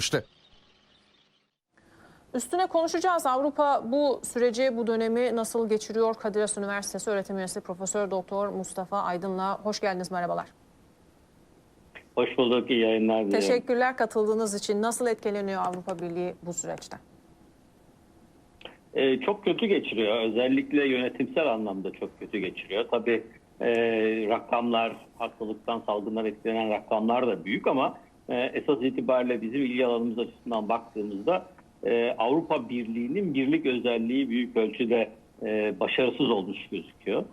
açıklamıştı. Üstüne konuşacağız. Avrupa bu süreci, bu dönemi nasıl geçiriyor? Kadir Has Üniversitesi öğretim üyesi Profesör Doktor Mustafa Aydın'la hoş geldiniz. Merhabalar. Hoş bulduk, iyi yayınlar diliyorum. Teşekkürler katıldığınız için. Nasıl etkileniyor Avrupa Birliği bu süreçten? Ee, çok kötü geçiriyor. Özellikle yönetimsel anlamda çok kötü geçiriyor. Tabii e, rakamlar, hastalıktan, salgından etkilenen rakamlar da büyük ama e, esas itibariyle bizim ilgi alanımız açısından baktığımızda e, Avrupa Birliği'nin birlik özelliği büyük ölçüde e, başarısız olmuş gözüküyor.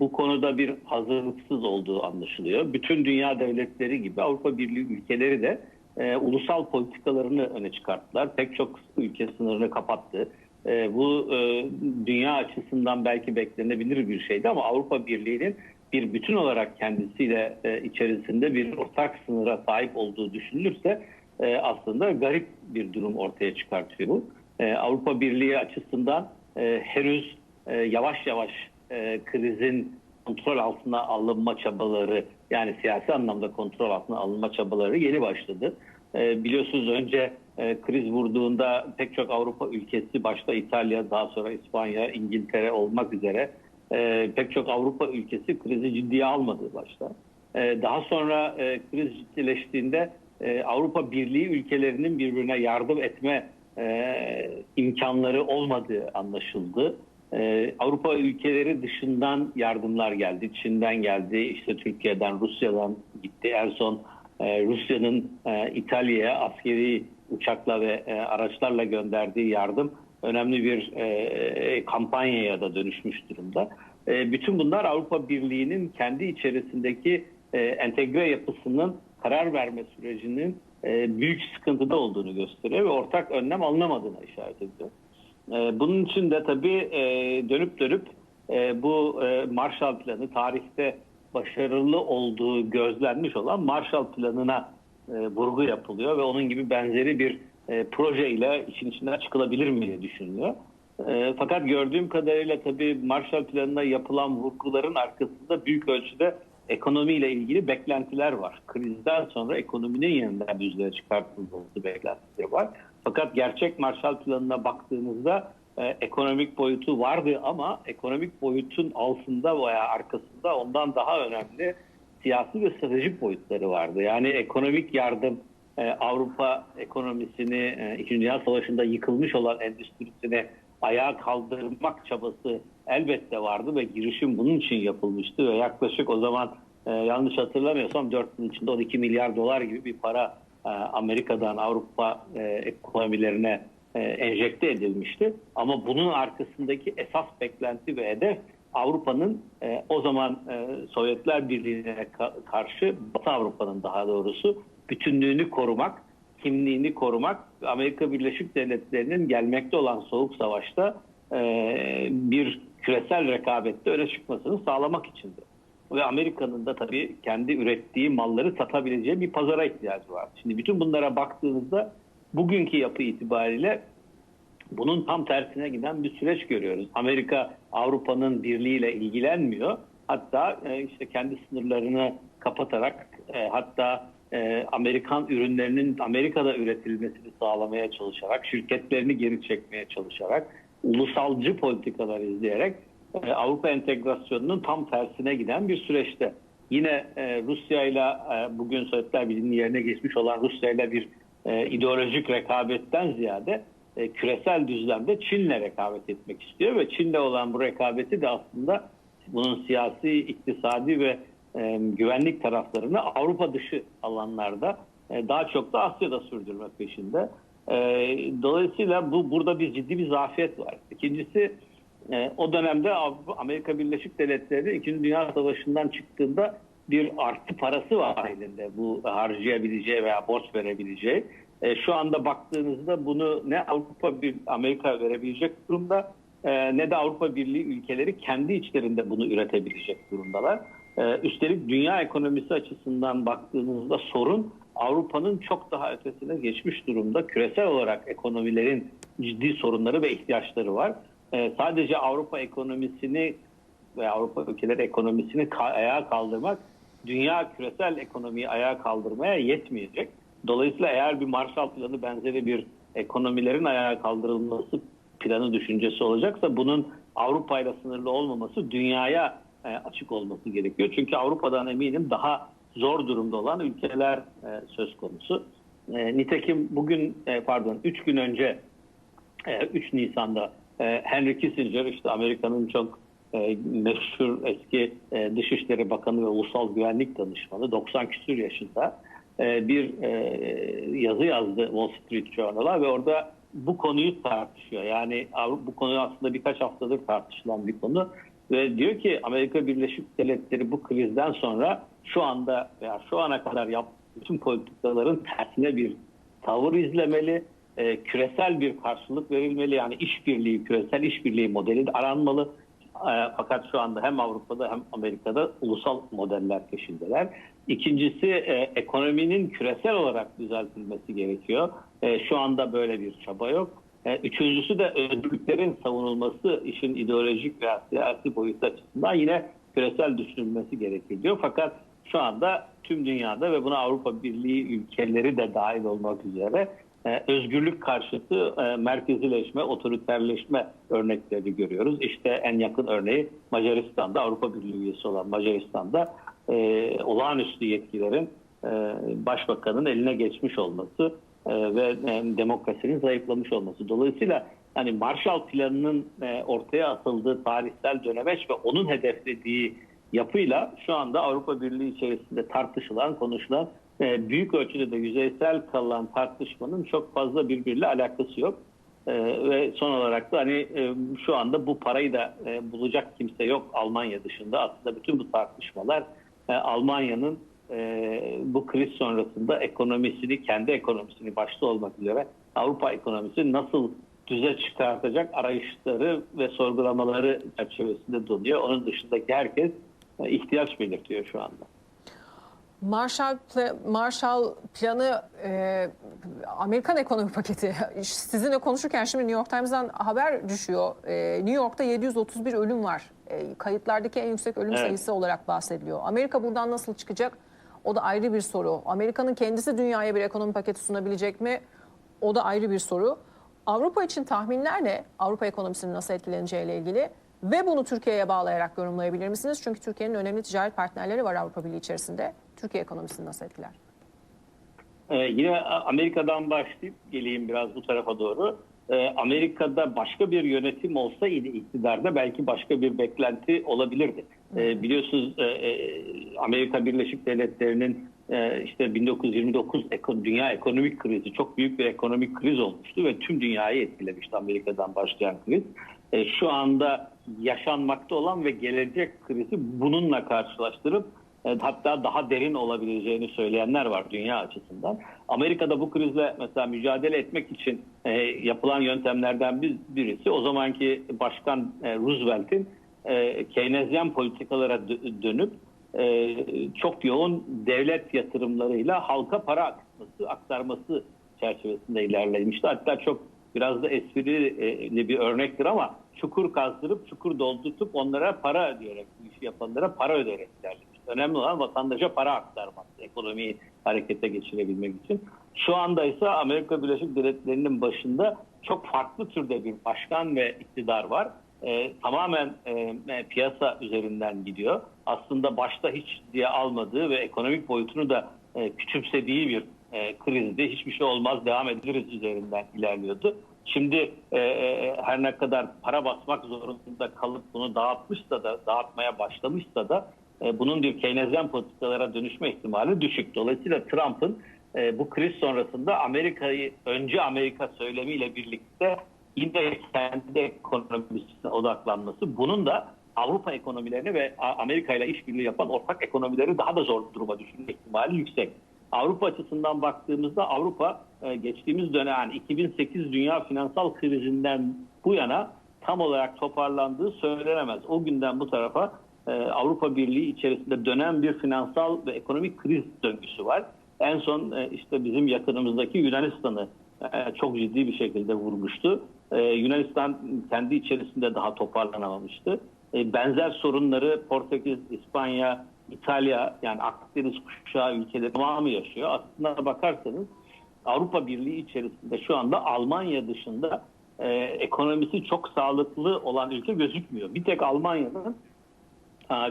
Bu konuda bir hazırlıksız olduğu anlaşılıyor. Bütün dünya devletleri gibi Avrupa Birliği ülkeleri de ulusal politikalarını öne çıkarttılar. Pek çok ülke sınırını kapattı. Bu dünya açısından belki beklenebilir bir şeydi ama Avrupa Birliği'nin bir bütün olarak kendisiyle e, içerisinde bir ortak sınıra sahip olduğu düşünülürse e, aslında garip bir durum ortaya çıkartıyor bu. E, Avrupa Birliği açısından e, henüz e, yavaş yavaş e, krizin kontrol altına alınma çabaları yani siyasi anlamda kontrol altına alınma çabaları yeni başladı. E, biliyorsunuz önce e, kriz vurduğunda pek çok Avrupa ülkesi başta İtalya daha sonra İspanya, İngiltere olmak üzere e, pek çok Avrupa ülkesi krizi ciddiye almadı başta. E, daha sonra e, kriz ciddileştiğinde e, Avrupa Birliği ülkelerinin birbirine yardım etme e, imkanları olmadığı anlaşıldı. Ee, Avrupa ülkeleri dışından yardımlar geldi. Çin'den geldi, işte Türkiye'den, Rusya'dan gitti. En son e, Rusya'nın e, İtalya'ya askeri uçakla ve e, araçlarla gönderdiği yardım önemli bir e, kampanyaya da dönüşmüş durumda. E, bütün bunlar Avrupa Birliği'nin kendi içerisindeki e, entegre yapısının karar verme sürecinin e, büyük sıkıntıda olduğunu gösteriyor ve ortak önlem alınamadığına işaret ediyor. E, bunun için de tabii e, dönüp dönüp e, bu e, Marshall Planı tarihte başarılı olduğu gözlenmiş olan Marshall Planı'na e, vurgu yapılıyor ve onun gibi benzeri bir e, proje ile işin içinden çıkılabilir mi diye düşünülüyor. E, fakat gördüğüm kadarıyla tabii Marshall Planı'na yapılan vurguların arkasında büyük ölçüde ekonomiyle ilgili beklentiler var. Krizden sonra ekonominin yeniden düzlüğe çıkartılması beklentileri var. Fakat gerçek Marshall Planı'na baktığınızda e, ekonomik boyutu vardı ama ekonomik boyutun altında veya arkasında ondan daha önemli siyasi ve stratejik boyutları vardı. Yani ekonomik yardım Avrupa ekonomisini e, İkinci Dünya Savaşı'nda yıkılmış olan endüstrisini ayağa kaldırmak çabası elbette vardı ve girişim bunun için yapılmıştı ve yaklaşık o zaman e, yanlış hatırlamıyorsam 4 yıl içinde 12 milyar dolar gibi bir para e, Amerika'dan Avrupa e, ekonomilerine e, enjekte edilmişti. Ama bunun arkasındaki esas beklenti ve hedef Avrupa'nın e, o zaman e, Sovyetler Birliği'ne ka- karşı Batı Avrupa'nın daha doğrusu bütünlüğünü korumak, kimliğini korumak, Amerika Birleşik Devletleri'nin gelmekte olan soğuk savaşta e, bir küresel rekabette öne çıkmasını sağlamak içindi. Ve Amerika'nın da tabii kendi ürettiği malları satabileceği bir pazara ihtiyacı var. Şimdi bütün bunlara baktığınızda bugünkü yapı itibariyle bunun tam tersine giden bir süreç görüyoruz. Amerika Avrupa'nın birliğiyle ilgilenmiyor. Hatta e, işte kendi sınırlarını kapatarak e, hatta e, Amerikan ürünlerinin Amerika'da üretilmesini sağlamaya çalışarak, şirketlerini geri çekmeye çalışarak, ulusalcı politikalar izleyerek e, Avrupa entegrasyonunun tam tersine giden bir süreçte. Yine e, Rusya ile e, bugün Sovyetler Birliği'nin yerine geçmiş olan Rusya ile bir e, ideolojik rekabetten ziyade e, küresel düzlemde Çin'le rekabet etmek istiyor ve Çin'le olan bu rekabeti de aslında bunun siyasi, iktisadi ve e, güvenlik taraflarını Avrupa dışı alanlarda e, daha çok da Asya'da sürdürmek peşinde. E, dolayısıyla bu burada bir ciddi bir zafiyet var. İkincisi o dönemde Amerika Birleşik Devletleri 2. Dünya Savaşı'ndan çıktığında bir artı parası var elinde. Bu harcayabileceği veya borç verebileceği. Şu anda baktığınızda bunu ne Avrupa bir Amerika verebilecek durumda ne de Avrupa Birliği ülkeleri kendi içlerinde bunu üretebilecek durumdalar. E, üstelik dünya ekonomisi açısından baktığınızda sorun Avrupa'nın çok daha ötesine geçmiş durumda. Küresel olarak ekonomilerin ciddi sorunları ve ihtiyaçları var. E, sadece Avrupa ekonomisini ve Avrupa ülkeleri ekonomisini ayağa kaldırmak dünya küresel ekonomiyi ayağa kaldırmaya yetmeyecek. Dolayısıyla eğer bir Marshall Planı benzeri bir ekonomilerin ayağa kaldırılması planı düşüncesi olacaksa bunun Avrupa ile sınırlı olmaması dünyaya açık olması gerekiyor. Çünkü Avrupa'dan eminim daha zor durumda olan ülkeler e, söz konusu. E, nitekim bugün e, pardon 3 gün önce e, 3 Nisan'da e, Henry Kissinger işte Amerika'nın çok e, meşhur eski e, Dışişleri Bakanı ve Ulusal Güvenlik Danışmanı 90 küsur yaşında e, bir e, yazı yazdı Wall Street Journal'a ve orada bu konuyu tartışıyor. Yani bu konu aslında birkaç haftadır tartışılan bir konu ve diyor ki Amerika Birleşik Devletleri bu krizden sonra şu anda veya şu ana kadar yaptığı bütün politikaların tersine bir tavır izlemeli, e, küresel bir karşılık verilmeli. Yani işbirliği, küresel işbirliği modeli de aranmalı. E, fakat şu anda hem Avrupa'da hem Amerika'da ulusal modeller peşindeler. İkincisi e, ekonominin küresel olarak düzeltilmesi gerekiyor. E, şu anda böyle bir çaba yok. E, Üçüncüsü de özgürlüklerin savunulması işin ideolojik ve siyasi boyutu açısından yine küresel düşünülmesi gerekiyor diyor. Fakat şu anda tüm dünyada ve buna Avrupa Birliği ülkeleri de dahil olmak üzere e, özgürlük karşıtı e, merkezileşme, otoriterleşme örnekleri görüyoruz. İşte en yakın örneği Macaristan'da, Avrupa Birliği üyesi olan Macaristan'da olağanüstü yetkilerin başbakanın eline geçmiş olması ve e, demokrasinin zayıflamış olması. Dolayısıyla hani Marshall Planı'nın e, ortaya atıldığı tarihsel dönemeç ve onun hedeflediği yapıyla şu anda Avrupa Birliği içerisinde tartışılan, konuşulan e, büyük ölçüde de yüzeysel kalan tartışmanın çok fazla birbiriyle alakası yok. E, ve son olarak da hani e, şu anda bu parayı da e, bulacak kimse yok Almanya dışında. Aslında bütün bu tartışmalar e, Almanya'nın e, bu kriz sonrasında ekonomisini, kendi ekonomisini başta olmak üzere Avrupa ekonomisi nasıl düze çıkartacak arayışları ve sorgulamaları çerçevesinde donuyor. Onun dışındaki herkes e, ihtiyaç belirtiyor şu anda. Marshall, Marshall Planı e, Amerikan ekonomi paketi. Sizinle konuşurken şimdi New York Times'dan haber düşüyor. E, New York'ta 731 ölüm var. E, kayıtlardaki en yüksek ölüm Evet. sayısı olarak bahsediliyor. Amerika buradan nasıl çıkacak? O da ayrı bir soru. Amerika'nın kendisi dünyaya bir ekonomi paketi sunabilecek mi? O da ayrı bir soru. Avrupa için tahminler ne? Avrupa ekonomisinin nasıl etkileneceğiyle ilgili ve bunu Türkiye'ye bağlayarak yorumlayabilir misiniz? Çünkü Türkiye'nin önemli ticaret partnerleri var Avrupa Birliği içerisinde. Türkiye ekonomisini nasıl etkiler? Ee, yine Amerika'dan başlayıp geleyim biraz bu tarafa doğru. Ee, Amerika'da başka bir yönetim olsaydı iktidarda belki başka bir beklenti olabilirdi. Ee, biliyorsunuz e, e, Amerika Birleşik Devletleri'nin e, işte 1929 eko- dünya ekonomik krizi çok büyük bir ekonomik kriz olmuştu ve tüm dünyayı etkilemişti Amerika'dan başlayan kriz. E, şu anda yaşanmakta olan ve gelecek krizi bununla karşılaştırıp hatta daha derin olabileceğini söyleyenler var dünya açısından. Amerika'da bu krizle mesela mücadele etmek için e, yapılan yöntemlerden bir, birisi o zamanki Başkan e, Roosevelt'in e, Keynesyen politikalara dö- dönüp e, çok yoğun devlet yatırımlarıyla halka para akıtması, aktarması çerçevesinde ilerlemişti. Hatta çok biraz da esprili bir örnektir ama çukur kazdırıp çukur doldurtup onlara para ödeyerek, bu işi yapanlara para ödeyerek ilerlemiş. Önemli olan vatandaşa para aktarmak, ekonomiyi harekete geçirebilmek için. Şu anda ise Amerika Birleşik Devletleri'nin başında çok farklı türde bir başkan ve iktidar var. Ee, tamamen e, piyasa üzerinden gidiyor. Aslında başta hiç diye almadığı ve ekonomik boyutunu da e, küçümsediği bir e, krizdi. Hiçbir şey olmaz devam ediliriz üzerinden ilerliyordu. Şimdi e, e, her ne kadar para basmak zorunda kalıp bunu dağıtmışsa da dağıtmaya başlamışsa da bunun bir Keynesyen politikalara dönüşme ihtimali düşük. Dolayısıyla Trump'ın e, bu kriz sonrasında Amerika'yı önce Amerika söylemiyle birlikte yine kendi ekonomisine odaklanması bunun da Avrupa ekonomilerini ve Amerika ile işbirliği yapan ortak ekonomileri daha da zor duruma düşürme ihtimali yüksek. Avrupa açısından baktığımızda Avrupa e, geçtiğimiz dönem yani 2008 dünya finansal krizinden bu yana tam olarak toparlandığı söylenemez. O günden bu tarafa e, Avrupa Birliği içerisinde dönen bir finansal ve ekonomik kriz döngüsü var. En son e, işte bizim yakınımızdaki Yunanistan'ı e, çok ciddi bir şekilde vurmuştu. E, Yunanistan kendi içerisinde daha toparlanamamıştı. E, benzer sorunları Portekiz, İspanya, İtalya yani Akdeniz kuşağı ülkeleri tamamı yaşıyor. Aslında bakarsanız Avrupa Birliği içerisinde şu anda Almanya dışında e, ekonomisi çok sağlıklı olan ülke gözükmüyor. Bir tek Almanya'nın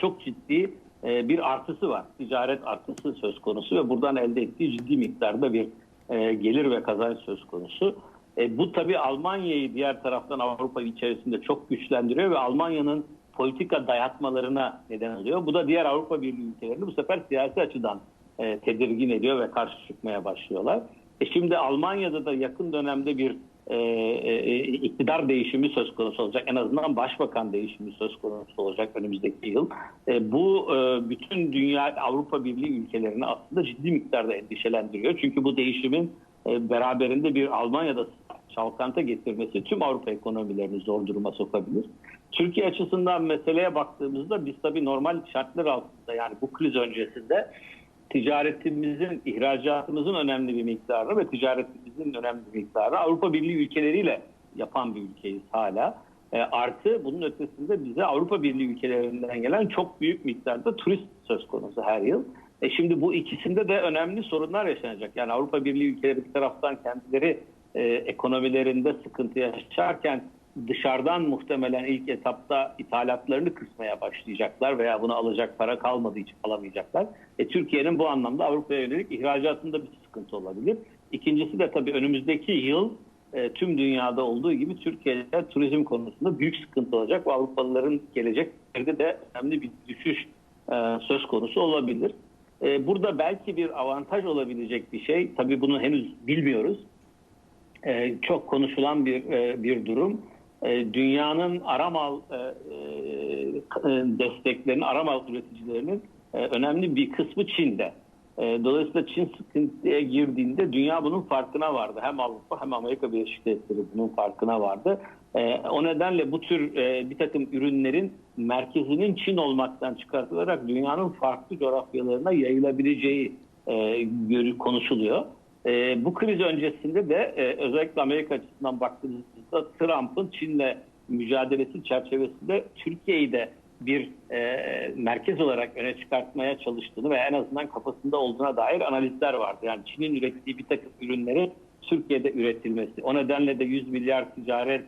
çok ciddi e, bir artısı var. Ticaret artısı söz konusu ve buradan elde ettiği ciddi miktarda bir e, gelir ve kazanç söz konusu. E, bu tabii Almanya'yı diğer taraftan Avrupa içerisinde çok güçlendiriyor ve Almanya'nın politika dayatmalarına neden oluyor. Bu da diğer Avrupa Birliği ülkelerini bu sefer siyasi açıdan tedirgin ediyor ve karşı çıkmaya başlıyorlar. E şimdi Almanya'da da yakın dönemde bir e, e, iktidar değişimi söz konusu olacak. En azından başbakan değişimi söz konusu olacak önümüzdeki yıl. E, bu e, bütün dünya Avrupa Birliği ülkelerini aslında ciddi miktarda endişelendiriyor. Çünkü bu değişimin e, beraberinde bir Almanya'da çalkanta getirmesi tüm Avrupa ekonomilerini zor duruma sokabilir. Türkiye açısından meseleye baktığımızda biz tabii normal şartlar altında yani bu kriz öncesinde ticaretimizin, ihracatımızın önemli bir miktarı ve ticaretimizin önemli bir miktarı Avrupa Birliği ülkeleriyle yapan bir ülkeyiz hala. E, artı bunun ötesinde bize Avrupa Birliği ülkelerinden gelen çok büyük miktarda turist söz konusu her yıl. E şimdi bu ikisinde de önemli sorunlar yaşanacak. Yani Avrupa Birliği ülkeleri bir taraftan kendileri e, ekonomilerinde sıkıntı yaşarken dışarıdan muhtemelen ilk etapta ithalatlarını kısmaya başlayacaklar veya bunu alacak para kalmadığı için alamayacaklar. E, Türkiye'nin bu anlamda Avrupa'ya yönelik ihracatında bir sıkıntı olabilir. İkincisi de tabii önümüzdeki yıl e, tüm dünyada olduğu gibi Türkiye'de turizm konusunda büyük sıkıntı olacak ve Avrupalıların gelecekleri de önemli bir düşüş e, söz konusu olabilir. E, burada belki bir avantaj olabilecek bir şey, tabii bunu henüz bilmiyoruz. E, çok konuşulan bir e, bir durum. E, dünyanın aramal e, e, desteklerinin, aramal üreticilerinin önemli bir kısmı Çin'de. Dolayısıyla Çin sıkıntıya girdiğinde dünya bunun farkına vardı. Hem Avrupa hem Amerika Birleşik Devletleri bunun farkına vardı. O nedenle bu tür bir takım ürünlerin merkezinin Çin olmaktan çıkartılarak dünyanın farklı coğrafyalarına yayılabileceği konuşuluyor. Bu kriz öncesinde de özellikle Amerika açısından baktığımızda Trump'ın Çin'le mücadelesi çerçevesinde Türkiye'yi de bir e, merkez olarak öne çıkartmaya çalıştığını ve en azından kafasında olduğuna dair analizler vardı. Yani Çin'in ürettiği bir takım ürünleri Türkiye'de üretilmesi. O nedenle de 100 milyar ticaret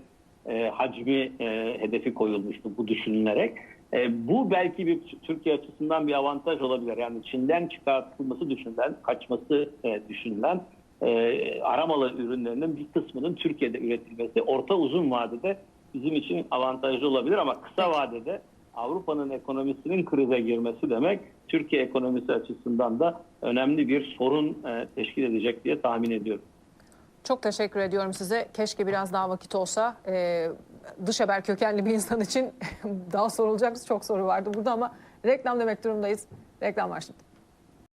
e, hacmi e, hedefi koyulmuştu bu düşünülerek. E, bu belki bir Türkiye açısından bir avantaj olabilir. Yani Çin'den çıkartılması düşünülen, kaçması e, düşünülen e, aramalı ürünlerinin bir kısmının Türkiye'de üretilmesi orta uzun vadede bizim için avantajlı olabilir ama kısa vadede Avrupa'nın ekonomisinin krize girmesi demek Türkiye ekonomisi açısından da önemli bir sorun e, teşkil edecek diye tahmin ediyorum. Çok teşekkür ediyorum size. Keşke biraz daha vakit olsa. Ee, dış haber kökenli bir insan için daha sorulacak çok soru vardı burada ama reklam demek durumdayız. Reklam var şimdi.